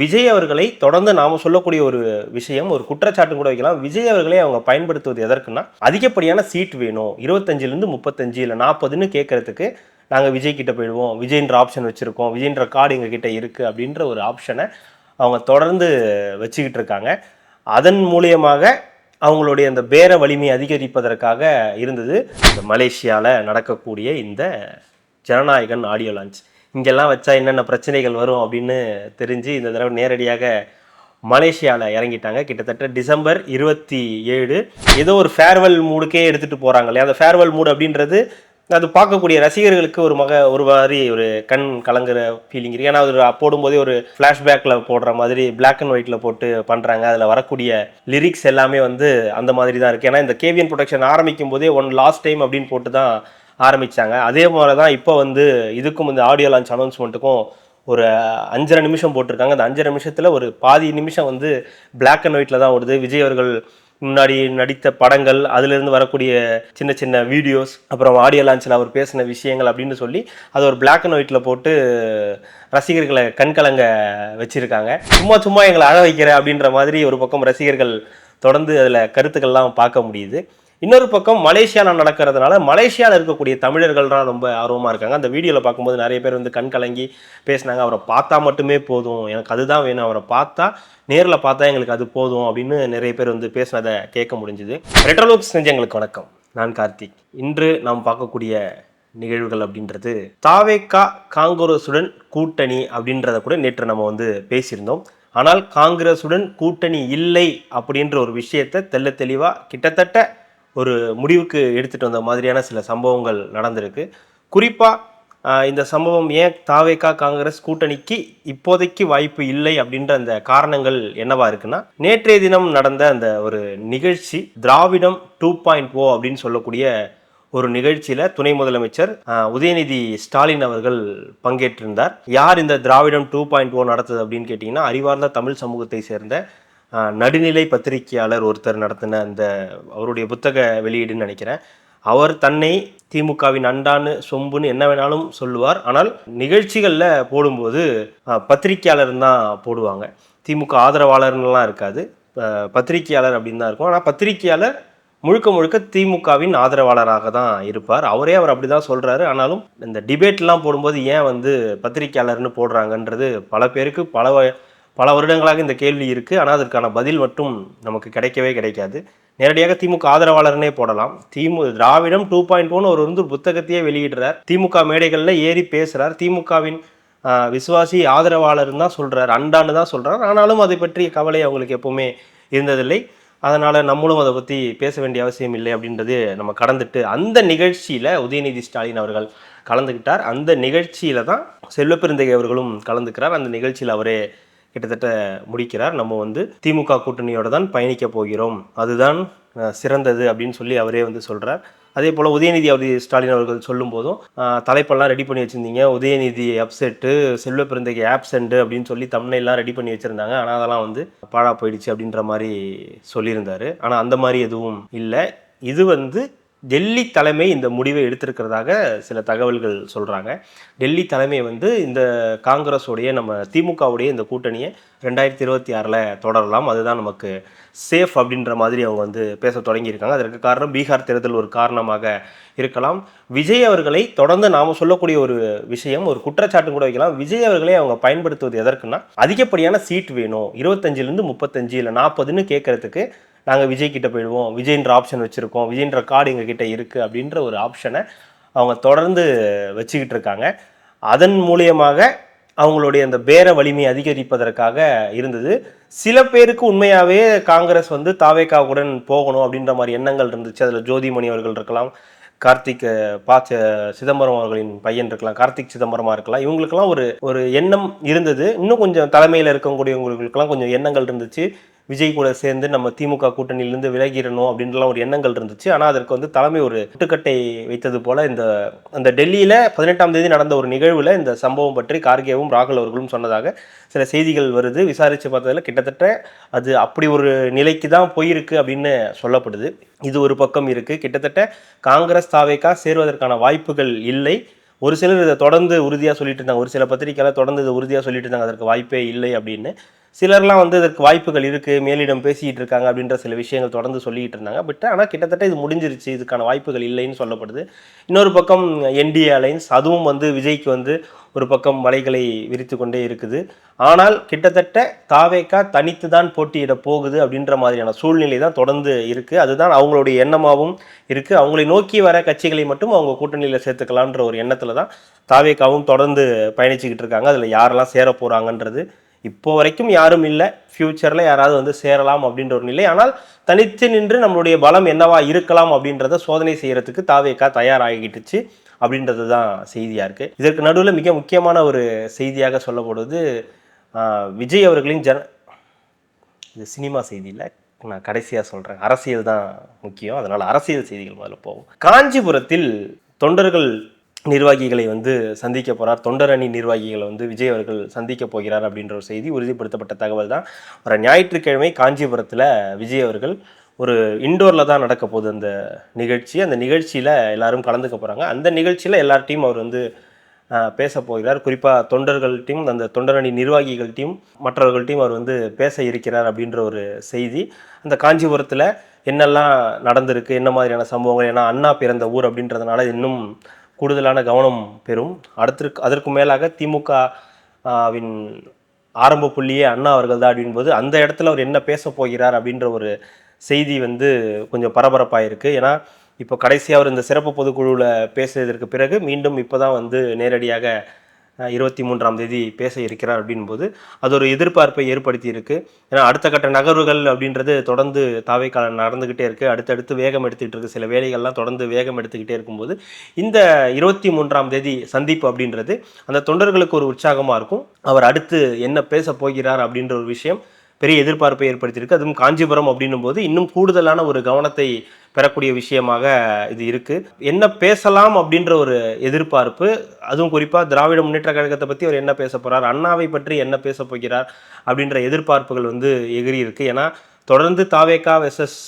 விஜய் அவர்களை தொடர்ந்து நாம சொல்லக்கூடிய ஒரு விஷயம் ஒரு குற்றச்சாட்டு கூட வைக்கலாம். விஜய் அவர்களை அவங்க பயன்படுத்துவது எதற்குன்னா அதிகப்படியான சீட் வேணும். இருபத்தஞ்சிலிருந்து முப்பத்தஞ்சு இல்லை நாற்பதுன்னு கேட்கறதுக்கு நாங்கள் விஜய் கிட்ட போயிடுவோம். விஜய்ன்ற ஆப்ஷன் வச்சுருக்கோம். விஜய்ன்ற கார்டு எங்ககிட்ட இருக்குது அப்படின்ற ஒரு ஆப்ஷனை அவங்க தொடர்ந்து வச்சுக்கிட்டு இருக்காங்க. அதன் மூலியமாக அவங்களுடைய அந்த பேர வலிமையை அதிகரிப்பதற்காக இருந்தது இந்த மலேசியாவில் நடக்கக்கூடிய இந்த ஜனநாயகன் ஆடியோ லான்ச். இங்கெல்லாம் வச்சா என்னென்ன பிரச்சனைகள் வரும் அப்படின்னு தெரிஞ்சு இந்த தடவை நேரடியாக மலேசியாவில் இறங்கிட்டாங்க. கிட்டத்தட்ட டிசம்பர் இருபத்தி ஏழு. ஏதோ ஒரு ஃபேர்வெல் மூடுக்கே எடுத்துகிட்டு போகிறாங்க இல்லையா? அந்த ஃபேர்வெல் மூடு அப்படின்றது அது பார்க்கக்கூடிய ரசிகர்களுக்கு ஒரு மக ஒரு மாதிரி ஒரு கண் கலங்குற ஃபீலிங் இருக்குது ஏன்னா அது போடும்போதே ஒரு ஃப்ளாஷ்பேக்கில் போடுற மாதிரி பிளாக் அண்ட் ஒயிட்டில் போட்டு பண்ணுறாங்க அதில் வரக்கூடிய லிரிக்ஸ் எல்லாமே வந்து அந்த மாதிரி தான் இருக்குது ஏன்னா இந்த கேவியன் ப்ரொடக்ஷன் ஆரம்பிக்கும் போதே ஒன் லாஸ்ட் டைம் அப்படின்னு போட்டு தான் ஆரம்பிச்சாங்க. அதே மாதிரி தான் இப்போ வந்து இதுக்கும் இந்த ஆடியோ லான்ச் அனௌன்ஸ்மெண்ட்டுக்கும் ஒரு அஞ்சரை நிமிஷம் போட்டிருக்காங்க. அந்த அஞ்சரை நிமிஷத்தில் ஒரு பாதி நிமிஷம் வந்து பிளாக் அண்ட் ஒயிட்டில் தான் ஓடுது. விஜய் அவர்கள் முன்னாடி நடித்த படங்கள் அதுலேருந்து வரக்கூடிய சின்ன சின்ன வீடியோஸ் அப்புறம் ஆடியோ லான்ச்சில் அவர் பேசின விஷயங்கள் அப்படின்னு சொல்லி அது ஒரு பிளாக் அண்ட் ஒயிட்டில் போட்டு ரசிகர்களை கண்கலங்க வச்சுருக்காங்க. சும்மா சும்மா எங்களை அழ வைக்கிற அப்படின்ற மாதிரி ஒரு பக்கம் ரசிகர்கள் தொடர்ந்து அதில் கருத்துக்கள்லாம் பார்க்க முடியுது. இன்னொரு பக்கம் மலேசியாவில் நடக்கிறதுனால மலேசியாவில் இருக்கக்கூடிய தமிழர்கள்லாம் ரொம்ப ஆர்வமாக இருக்காங்க. அந்த வீடியோவில் பார்க்கும்போது நிறைய பேர் வந்து கண் கலங்கி பேசினாங்க. அவரை பார்த்தா மட்டுமே போதும். எனக்கு அதுதான் வேணும். அவரை பார்த்தா நேரில் பார்த்தா எங்களுக்கு அது போதும் அப்படின்னு நிறைய பேர் வந்து பேசினதை கேட்க முடிஞ்சுது. ரெட்ரோலோக்ஸ் செஞ்சவங்களுக்கு வணக்கம். நான் கார்த்திக். இன்று நாம் பார்க்கக்கூடிய நிகழ்வுகள் அப்படின்றது தாவேக்கா காங்கிரஸுடன் கூட்டணி அப்படின்றத கூட நேற்று நம்ம வந்து பேசியிருந்தோம். ஆனால் காங்கிரஸுடன் கூட்டணி இல்லை அப்படின்ற ஒரு விஷயத்தை தெல்ல தெளிவாக கிட்டத்தட்ட ஒரு முடிவுக்கு எடுத்துகிட்டு வந்த மாதிரியான சில சம்பவங்கள் நடந்திருக்கு. குறிப்பாக இந்த சம்பவம் ஏன் தாவேக்கா காங்கிரஸ் கூட்டணிக்கு இப்போதைக்கு வாய்ப்பு இல்லை அப்படின்ற அந்த காரணங்கள் என்னவா இருக்குன்னா நேற்றைய தினம் நடந்த அந்த ஒரு நிகழ்ச்சி திராவிடம் டூ பாயிண்ட் ஓ அப்படின்னு சொல்லக்கூடிய ஒரு நிகழ்ச்சியில் துணை முதலமைச்சர் உதயநிதி ஸ்டாலின் அவர்கள் பங்கேற்றிருந்தார். யார் இந்த திராவிடம் டூ பாயிண்ட் ஓ நடத்துது அப்படின்னு கேட்டிங்கன்னா அறிவார்ந்த தமிழ் சமூகத்தை சேர்ந்த நடுநிலை பத்திரிகையாளர் ஒருத்தர் நடத்தின அந்த அவருடைய புத்தக வெளியீடுன்னு நினைக்கிறேன். அவர் தன்னை திமுகவின் அண்டான்னு சொம்புன்னு என்ன வேணாலும் சொல்லுவார். ஆனால் நிகழ்ச்சிகளில் போடும்போது பத்திரிகையாளர் தான் போடுவாங்க. திமுக ஆதரவாளர்லாம் இருக்காது. பத்திரிகையாளர் பத்திரிக்கையாளர் அப்படின்னு தான் இருக்கும். ஆனால் பத்திரிக்கையாளர் முழுக்க முழுக்க திமுகவின் ஆதரவாளராக தான் இருப்பார். அவரே அவர் அப்படி தான் சொல்கிறாரு ஆனாலும் இந்த டிபேட்லாம் போடும்போது ஏன் வந்து பத்திரிக்கையாளர்னு போடுறாங்கன்றது பல பேருக்கு பல பல வருடங்களாக இந்த கேள்வி இருக்குது ஆனால் அதற்கான பதில் மட்டும் நமக்கு கிடைக்கவே கிடைக்காது. நேரடியாக திமுக ஆதரவாளர்னே போடலாம். திமு திராவிடம் டூ பாயிண்ட் ஒன் அவர் வந்து புத்தகத்தையே வெளியிடுறார். திமுக மேடைகளில் ஏறி பேசுகிறார் திமுகவின் விசுவாசி ஆதரவாளர்னு தான் சொல்கிறார் அண்டான்னு தான் சொல்கிறார் ஆனாலும் அதை பற்றிய கவலை அவங்களுக்கு எப்பவுமே இருந்ததில்லை. அதனால் நம்மளும் அதை பற்றி பேச வேண்டிய அவசியம் இல்லை அப்படின்றது நம்ம கடந்துட்டு அந்த நிகழ்ச்சியில் உதயநிதி ஸ்டாலின் அவர்கள் கலந்துக்கிட்டார் அந்த நிகழ்ச்சியில் தான் செல்வப்பெருந்தகை அவர்களும் கலந்துக்கிறார். அந்த நிகழ்ச்சியில் அவரே கிட்டத்தட்ட முடிக்கிறார். நம்ம வந்து திமுக கூட்டணியோட தான் பயணிக்க போகிறோம். அதுதான் சிறந்தது அப்படின்னு சொல்லி அவரே வந்து சொல்கிறார் அதே போல் உதயநிதி அவர் ஸ்டாலின் அவர்கள் சொல்லும்போதும் போதும் தலைப்பெல்லாம் ரெடி பண்ணி வச்சுருந்தீங்க. உதயநிதி அப்செட்டு செல்வ பிறந்தகை ஆப்சென்ட் அப்படின்னு சொல்லி தமிழ்லாம் ரெடி பண்ணி வச்சுருந்தாங்க. ஆனால் அதெல்லாம் வந்து பாழா போயிடுச்சு அப்படின்ற மாதிரி சொல்லியிருந்தார். ஆனால் அந்த மாதிரி எதுவும் இல்லை. இது வந்து டெல்லி தலைமை இந்த முடிவை எடுத்திருக்கிறதாக சில தகவல்கள் சொல்கிறாங்க டெல்லி தலைமை வந்து இந்த காங்கிரஸோடைய நம்ம திமுகவுடைய இந்த கூட்டணியை ரெண்டாயிரத்தி இருபத்தி ஆறில் தொடரலாம். அதுதான் நமக்கு சேஃப் அப்படின்ற மாதிரி அவங்க வந்து பேச தொடங்கியிருக்காங்க. அதற்கு காரணம் பீகார் தேர்தல் ஒரு காரணமாக இருக்கலாம். விஜய் அவர்களை தொடர்ந்து நாம் சொல்லக்கூடிய ஒரு விஷயம் ஒரு குற்றச்சாட்டு கூட வைக்கலாம். விஜய் அவர்களை அவங்க பயன்படுத்துவது எதற்குன்னா அதிகப்படியான சீட் வேணும். இருபத்தஞ்சிலேருந்து முப்பத்தஞ்சு இல்லை நாற்பதுன்னு கேட்கறதுக்கு நாங்கள் விஜய் கிட்ட போயிடுவோம். விஜய்ன்ற ஆப்ஷன் வச்சுருக்கோம். விஜய்ன்ற கார்டு எங்ககிட்ட இருக்குது அப்படின்ற ஒரு ஆப்ஷனை அவங்க தொடர்ந்து வச்சுக்கிட்டு இருக்காங்க. அதன் மூலியமாக அவங்களுடைய அந்த பேர வலிமை அதிகரிப்பதற்காக இருந்தது. சில பேருக்கு உண்மையாகவே காங்கிரஸ் வந்து தாவேக்காவுடன் போகணும் அப்படின்ற மாதிரி எண்ணங்கள் இருந்துச்சு. அதில் ஜோதிமணி அவர்கள் இருக்கலாம் கார்த்திக் அஹ், சிதம்பரம் அவர்களின் பையன் இருக்கலாம் கார்த்திக் சிதம்பரமாக இருக்கலாம். இவங்களுக்கெல்லாம் ஒரு ஒரு எண்ணம் இருந்தது. இன்னும் கொஞ்சம் தலைமையில் இருக்கக்கூடியவங்களுக்கெல்லாம் கொஞ்சம் எண்ணங்கள் இருந்துச்சு. விஜய் கூட சேர்ந்து நம்ம திமுக கூட்டணியிலிருந்து விலகிடணும் அப்படின்றலாம் ஒரு எண்ணங்கள் இருந்துச்சு. ஆனால் அதற்கு வந்து தலைமை ஒரு முட்டுக்கட்டை வைத்தது போல இந்த அந்த டெல்லியில் பதினெட்டாம் தேதி நடந்த ஒரு நிகழ்வில் இந்த சம்பவம் பற்றி கார்கேவும் ராகுல் அவர்களும் சொன்னதாக சில செய்திகள் வருது. விசாரித்து பார்த்ததில் கிட்டத்தட்ட அது அப்படி ஒரு நிலைக்கு தான் போயிருக்கு அப்படின்னு சொல்லப்படுது. இது ஒரு பக்கம் இருக்குது கிட்டத்தட்ட காங்கிரஸ் தாவேக்கா சேருவதற்கான வாய்ப்புகள் இல்லை. ஒரு சிலர் இதை தொடர்ந்து உறுதியாக சொல்லிட்டு இருந்தாங்க. ஒரு சில பத்திரிக்கையாளர் தொடர்ந்து இதை உறுதியாக சொல்லிட்டு இருந்தாங்க. அதற்கு வாய்ப்பே இல்லை அப்படின்னு. சிலர்லாம் வந்து இதற்கு வாய்ப்புகள் இருக்குது மேலிடம் பேசிக்கிட்டு இருக்காங்க அப்படின்ற சில விஷயங்கள் தொடர்ந்து சொல்லிக்கிட்டு இருந்தாங்க. பட் ஆனால் கிட்டத்தட்ட இது முடிஞ்சிருச்சு இதுக்கான வாய்ப்புகள் இல்லைன்னு சொல்லப்படுது. இன்னொரு பக்கம் என்டிஏ அலைன்ஸ் அதுவும் வந்து விஜய்க்கு வந்து ஒரு பக்கம் வலைகளை விரித்து கொண்டே இருக்குது. ஆனால் கிட்டத்தட்ட தாவேக்கா தனித்து தான் போட்டியிட போகுது அப்படின்ற மாதிரியான சூழ்நிலை தான் தொடர்ந்து இருக்குது அதுதான் அவங்களுடைய எண்ணமாகவும் இருக்குது அவங்களை நோக்கி வர கட்சிகளை மட்டும் அவங்க கூட்டணியில் சேர்த்துக்கலான்ற ஒரு எண்ணத்தில் தான் தாவேக்காவும் தொடர்ந்து பயணிச்சுக்கிட்டு இருக்காங்க. அதில் யாரெல்லாம் சேர போகிறாங்கன்றது இப்போ வரைக்கும் யாரும் இல்லை. ஃப்யூச்சரில் யாராவது வந்து சேரலாம் அப்படின்ற ஒரு நிலை. ஆனால் தனித்து நின்று நம்மளுடைய பலம் என்னவா இருக்கலாம் அப்படின்றத சோதனை செய்கிறதுக்கு தாவேக்கா தயாராகிட்டுச்சு அப்படின்றது தான் செய்தியாக இருக்குது இதற்கு நடுவில் மிக முக்கியமான ஒரு செய்தியாக சொல்லப்படுவது விஜய் அவர்களின் ஜன இது சினிமா செய்தியில் நான் கடைசியாக சொல்கிறேன் அரசியல் தான் முக்கியம். அதனால் அரசியல் செய்திகள் முதல்ல போவோம். காஞ்சிபுரத்தில் தொண்டர்கள் நிர்வாகிகளை வந்து சந்திக்க போகிறார் தொண்டர் அணி நிர்வாகிகளை வந்து விஜய் அவர்கள் சந்திக்க போகிறார் அப்படின்ற ஒரு செய்தி உறுதிப்படுத்தப்பட்ட தகவல் தான். வர ஞாயிற்றுக்கிழமை காஞ்சிபுரத்தில் விஜய் அவர்கள் ஒரு இண்டோரில் தான் நடக்க போகுது அந்த நிகழ்ச்சி. அந்த நிகழ்ச்சியில் எல்லாரும் கலந்துக்க போகிறாங்க அந்த நிகழ்ச்சியில் எல்லார்ட்டையும் அவர் வந்து பேச போகிறார். குறிப்பாக தொண்டர்கள்ட்டையும் அந்த தொண்டரணி நிர்வாகிகள்ட்டையும் மற்றவர்கள்ட்டையும் அவர் வந்து பேச இருக்கிறார் அப்படின்ற ஒரு செய்தி. அந்த காஞ்சிபுரத்தில் என்னெல்லாம் நடந்திருக்கு என்ன மாதிரியான சம்பவங்கள் ஏன்னா அண்ணா பிறந்த ஊர் அப்படின்றதுனால இன்னும் கூடுதலான கவனம் பெறும். அடுத்திருக்கு அதற்கு மேலாக திமுக வின் ஆரம்ப புள்ளியே அண்ணா அவர்கள் தான் அப்படின்போது அந்த இடத்துல அவர் என்ன பேச போகிறார் அப்படின்ற ஒரு செய்தி வந்து கொஞ்சம் பரபரப்பாக இருக்குது ஏன்னா இப்போ கடைசியாக அவர் இந்த சிறப்பு பொதுக்குழுவில் பேசியதற்கு பிறகு மீண்டும் இப்போ தான் வந்து நேரடியாக இருபத்தி மூன்றாம் தேதி பேச இருக்கிறார் அப்படின்போது அது ஒரு எதிர்பார்ப்பை ஏற்படுத்தி இருக்கு ஏன்னா அடுத்த கட்ட நகர்வுகள் அப்படின்றது தொடர்ந்து தாவைக்கால நடந்துக்கிட்டே இருக்கு. அடுத்தடுத்து வேகம் எடுத்துக்கிட்டு இருக்கு. சில வேலைகள்லாம் தொடர்ந்து வேகம் எடுத்துக்கிட்டே இருக்கும்போது இந்த இருபத்தி மூன்றாம் தேதி சந்திப்பு அப்படின்றது அந்த தொண்டர்களுக்கு ஒரு உற்சாகமாக இருக்கும். அவர் அடுத்து என்ன பேச போகிறார் அப்படின்ற ஒரு விஷயம் பெரிய எதிர்பார்ப்பை ஏற்படுத்தியிருக்கு. அதுவும் காஞ்சிபுரம் அப்படின்னும் போது இன்னும் கூடுதலான ஒரு கவனத்தை பெறக்கூடிய விஷயமாக இது இருக்கு. என்ன பேசலாம் அப்படின்ற ஒரு எதிர்பார்ப்பு அதுவும் குறிப்பாக திராவிட முன்னேற்ற கழகத்தை பற்றி அவர் என்ன பேச போகிறார் அண்ணாவை பற்றி என்ன பேச போகிறார் அப்படின்ற எதிர்பார்ப்புகள் வந்து எகிரி இருக்கு. ஏன்னா தொடர்ந்து தாவேகா வெசஸ்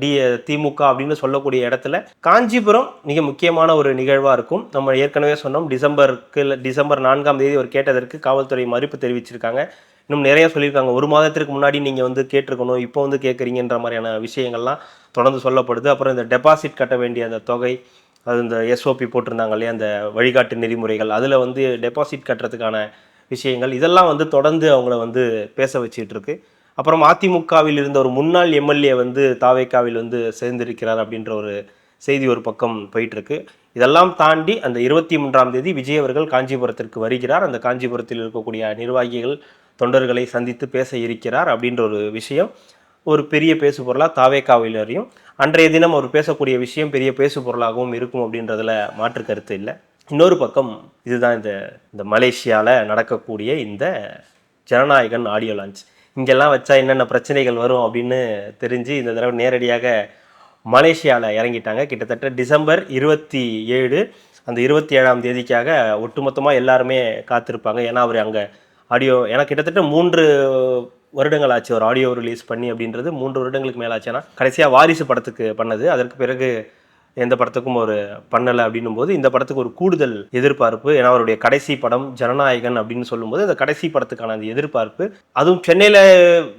டி திமுக அப்படின்னு சொல்லக்கூடிய இடத்துல காஞ்சிபுரம் மிக முக்கியமான ஒரு நிகழ்வாக இருக்கும். நம்ம ஏற்கனவே சொன்னோம் டிசம்பருக்கு டிசம்பர் நான்காம் தேதி அவர் கேட்டதற்கு காவல்துறை மறுப்பு தெரிவிச்சிருக்காங்க. இன்னும் நிறைய சொல்லியிருக்காங்க. ஒரு மாதத்திற்கு முன்னாடி நீங்கள் வந்து கேட்டிருக்கணும் இப்போ வந்து கேட்குறீங்கன்ற மாதிரியான விஷயங்கள்லாம் தொடர்ந்து சொல்லப்படுது. அப்புறம் இந்த டெபாசிட் கட்ட வேண்டிய அந்த தொகை அது இந்த எஸ்ஓபி போட்டிருந்தாங்க இல்லையா அந்த வழிகாட்டு நெறிமுறைகள் அதில் வந்து டெபாசிட் கட்டுறதுக்கான விஷயங்கள் இதெல்லாம் வந்து தொடர்ந்து அவங்கள வந்து பேச வச்சுட்டு இருக்கு அப்புறம் அதிமுகவில் இருந்த ஒரு முன்னாள் எம்எல்ஏ வந்து தாவேக்காவில் வந்து சேர்ந்திருக்கிறார் அப்படின்ற ஒரு செய்தி ஒரு பக்கம் போயிட்டுருக்கு இதெல்லாம் தாண்டி அந்த இருபத்தி மூன்றாம் தேதி விஜய் அவர்கள் காஞ்சிபுரத்திற்கு வருகிறார். அந்த காஞ்சிபுரத்தில் இருக்கக்கூடிய நிர்வாகிகள் தொண்டர்களை சந்தித்து பேச இருக்கிறார் அப்படின்ற ஒரு விஷயம். ஒரு பெரிய பேசு பொருளாக தாவேக்காவிலரையும் அன்றைய தினம் அவர் பேசக்கூடிய விஷயம் பெரிய பேசு பொருளாகவும் இருக்கும் அப்படின்றதுல மாற்று கருத்து இல்லை. இன்னொரு பக்கம் இதுதான் இந்த இந்த மலேசியாவில் நடக்கக்கூடிய இந்த ஜனநாயகன் ஆடியோ லான்ச். இங்கெல்லாம் வச்சா என்னென்ன பிரச்சனைகள் வரும் அப்படின்னு தெரிஞ்சு இந்த தடவை நேரடியாக மலேசியாவில் இறங்கிட்டாங்க. கிட்டத்தட்ட டிசம்பர் இருபத்தி ஏழு அந்த இருபத்தி ஏழாம் தேதிக்காக ஒட்டுமொத்தமாக எல்லாருமே காத்திருப்பாங்க. ஏன்னா அவர் அங்கே ஆடியோ ஏன்னா கிட்டத்தட்ட மூன்று வருடங்கள் ஆச்சு ஒரு ஆடியோ ரிலீஸ் பண்ணி அப்படின்றது. மூன்று வருடங்களுக்கு மேலே ஆச்சு. ஏன்னா கடைசியாக வாரிசு படத்துக்கு பண்ணது. அதற்கு பிறகு எந்த படத்துக்கும் ஒரு பண்ணலை அப்படின்னும் போது இந்த படத்துக்கு ஒரு கூடுதல் எதிர்பார்ப்பு ஏன்னா அவருடைய கடைசி படம் ஜனநாயகன் அப்படின்னு சொல்லும்போது அந்த கடைசி படத்துக்கான அந்த எதிர்பார்ப்பு. அதுவும் சென்னையில்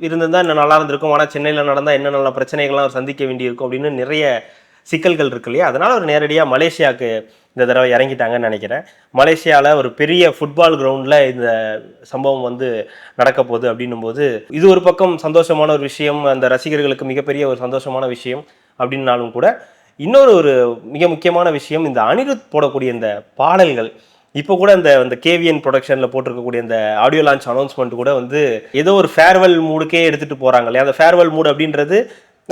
இருந்திருந்தால் இன்னும் நல்லா இருந்திருக்கும். ஆனால் சென்னையில் நடந்தால் என்ன நல்ல பிரச்சனைகள்லாம் சந்திக்க வேண்டியிருக்கும் அப்படின்னு நிறைய சிக்கல்கள் இருக்கு இல்லையா? அதனால் அவர் நேரடியாக மலேசியாவுக்கு இந்த தடவை இறங்கிட்டாங்கன்னு நினைக்கிறேன். மலேசியாவில் ஒரு பெரிய ஃபுட்பால் கிரவுண்டில் இந்த சம்பவம் வந்து நடக்க போகுது அப்படின்னும் போது இது ஒரு பக்கம் சந்தோஷமான ஒரு விஷயம் அந்த ரசிகர்களுக்கு மிகப்பெரிய ஒரு சந்தோஷமான விஷயம் அப்படின்னாலும் கூட இன்னொரு ஒரு மிக முக்கியமான விஷயம் இந்த அனிருத் போடக்கூடிய இந்த பாடல்கள். இப்போ கூட இந்த இந்த கேவிஎன் ப்ரொடக்ஷனில் போட்டிருக்கக்கூடிய அந்த ஆடியோ லான்ச் அனௌன்ஸ்மெண்ட் கூட வந்து ஏதோ ஒரு ஃபேர்வெல் மூடுக்கே எடுத்துகிட்டு போகிறாங்க இல்லையா? அந்த ஃபேர்வெல் மூடு அப்படின்றது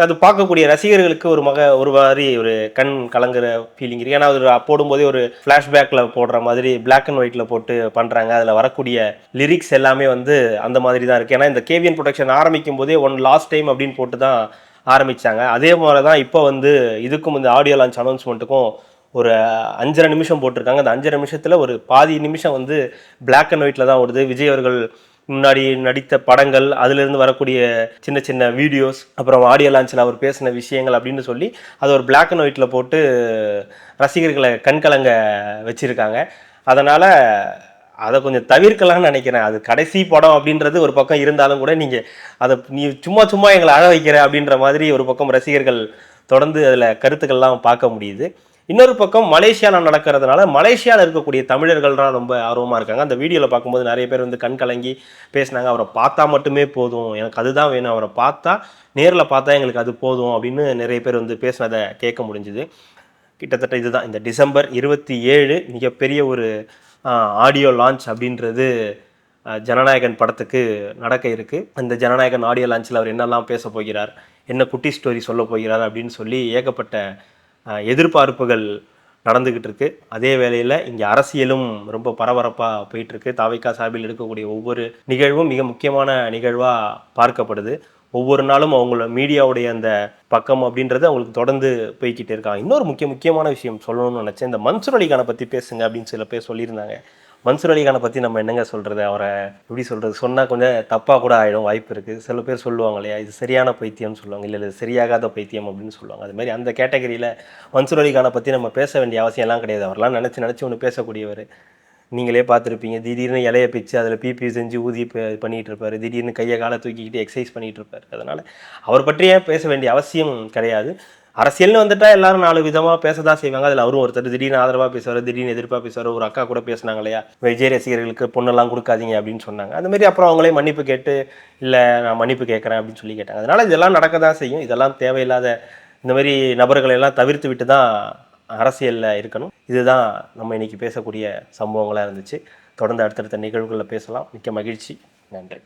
அது பார்க்கக்கூடிய ரசிகர்களுக்கு ஒரு மக ஒரு மாதிரி ஒரு கண் கலங்குற ஃபீலிங் இருக்கு. ஏன்னா அது போடும்போதே ஒரு ஃப்ளாஷ்பேக்கில் போடுற மாதிரி பிளாக் அண்ட் ஒயிட்டில் போட்டு பண்ணுறாங்க அதில் வரக்கூடிய லிரிக்ஸ் எல்லாமே வந்து அந்த மாதிரி தான் இருக்குது ஏன்னா இந்த கேவிஎன் ப்ரொடக்ஷன் ஆரம்பிக்கும் போதே ஒன் லாஸ்ட் டைம் அப்படின்னு போட்டு தான் ஆரம்பிச்சாங்க. அதே மாதிரி தான் இப்போ வந்து இதுக்கும் இந்த ஆடியோ லான்ச் அனௌன்ஸ்மெண்ட்டுக்கும் ஒரு அஞ்சரை நிமிஷம் போட்டிருக்காங்க. அந்த அஞ்சரை நிமிஷத்தில் ஒரு பாதி நிமிஷம் வந்து பிளாக் அண்ட் ஒயிட்டில் தான் ஓடுது. விஜய் அவர்கள் முன்னாடி நடித்த படங்கள் அதுலேருந்து வரக்கூடிய சின்ன சின்ன வீடியோஸ் அப்புறம் ஆடியோ லான்ச்சில் அவர் பேசின விஷயங்கள் அப்படின்னு சொல்லி அதை ஒரு பிளாக் அண்ட் ஒயிட்டில் போட்டு ரசிகர்களை கண்கலங்க வச்சுருக்காங்க. அதனால் அதை கொஞ்சம் தவிர்க்கலாம்னு நினைக்கிறேன். அது கடைசி படம் அப்படின்றது ஒரு பக்கம் இருந்தாலும் கூட நீங்கள் அதை நீ சும்மா சும்மா எங்களை அழ வைக்கிற அப்படின்ற மாதிரி ஒரு பக்கம் ரசிகர்கள் தொடர்ந்து அதில் கருத்துக்கள்லாம் பார்க்க முடியுது. இன்னொரு பக்கம் மலேசியாவில் நடக்கிறதுனால மலேசியாவில் இருக்கக்கூடிய தமிழர்கள்லாம் ரொம்ப ஆர்வமாக இருக்காங்க. அந்த வீடியோவில் பார்க்கும்போது நிறைய பேர் வந்து கண் கலங்கி பேசினாங்க. அவரை பார்த்தா மட்டுமே போதும். எனக்கு அதுதான் வேணும். அவரை பார்த்தா நேரில் பார்த்தா எங்களுக்கு அது போதும் அப்படின்னு நிறைய பேர் வந்து பேசினதை கேட்க முடிஞ்சுது. கிட்டத்தட்ட இதுதான். இந்த டிசம்பர் இருபத்தி ஏழு மிகப்பெரிய ஒரு ஆடியோ லான்ச் அப்படின்றது ஜனநாயகன் படத்துக்கு நடக்க இருக்குது அந்த ஜனநாயகன் ஆடியோ லான்ச்சில் அவர் என்னெல்லாம் பேச போகிறார் என்ன குட்டி ஸ்டோரி சொல்ல போகிறார் அப்படின்னு சொல்லி ஏகப்பட்ட எதிர்பார்ப்புகள் நடந்துக்கிட்டு இருக்கு. அதே வேளையில் இங்கே அரசியலும் ரொம்ப பரபரப்பாக போயிட்டுருக்கு தாவைக்கா சார்பில் எடுக்கக்கூடிய ஒவ்வொரு நிகழ்வும் மிக முக்கியமான நிகழ்வாக பார்க்கப்படுது. ஒவ்வொரு நாளும் அவங்களோட மீடியாவுடைய அந்த பக்கம் அப்படின்றது அவங்களுக்கு தொடர்ந்து போய்கிட்டே இருக்காங்க. இன்னொரு முக்கிய முக்கியமான விஷயம் சொல்லணும்னு நினச்சேன். இந்த மன்சூர் அலிகானை பற்றி பேசுங்க அப்படின்னு சில பேர் சொல்லியிருந்தாங்க. மன்சூர் அலிகானை பற்றி நம்ம என்னங்க சொல்கிறது அவரை எப்படி சொல்கிறது சொன்னால் கொஞ்சம் தப்பாக கூட ஆகிடும் வாய்ப்பு இருக்குது சில பேர் சொல்லுவாங்க இல்லையா இது சரியான பைத்தியம்னு சொல்லுவாங்க. இல்லை இது சரியாகாத பைத்தியம் அப்படின்னு சொல்லுவாங்க. அதுமாதிரி அந்த கேட்டகரியில் மன்சூர் அலிகானை பற்றி நம்ம பேச வேண்டிய அவசியம்லாம் கிடையாது. அவர்லாம் நினச்சி நினச்சி ஒன்று பேசக்கூடியவர். நீங்களே பார்த்துருப்பீங்க. திடீர்னு இலைய பிச்சு அதில் பிபி செஞ்சு ஊதி பண்ணிகிட்டு இருப்பார். திடீர்னு கையை காலை தூக்கிக்கிட்டு எக்ஸசைஸ் பண்ணிகிட்டு இருப்பார். அதனால் அவர் பற்றியே பேச வேண்டிய அவசியம் கிடையாது. அரசியல்னு வந்துட்டா எல்லாரும் நாலு விதமாக பேச தான் செய்வாங்க. அதில் அவரும் ஒருத்தர் திடீர்னு ஆதரவாக பேசுவார் திடீர்னு எதிர்ப்பாக பேசுவார் ஒரு அக்கா கூட பேசினாங்க இல்லையா விஜய் ரசிகர்களுக்கு பொண்ணெல்லாம் கொடுக்காதீங்க அப்படின்னு சொன்னாங்க. அந்த மாதிரி அப்புறம் அவங்களே மன்னிப்பு கேட்டு இல்லை நான் மன்னிப்பு கேட்குறேன் அப்படின்னு சொல்லி கேட்டாங்க. அதனால இதெல்லாம் நடக்க தான் செய்யும். இதெல்லாம் தேவையில்லாத இந்த மாதிரி நபர்களை எல்லாம் தவிர்த்து விட்டு தான் அரசியலில் இருக்கணும். இதுதான் நம்ம இன்னைக்கு பேசக்கூடிய சம்பவங்களாக இருந்துச்சு. தொடர்ந்து அடுத்தடுத்த நிகழ்வுகளில் பேசலாம். மிக்க மகிழ்ச்சி. நன்றி.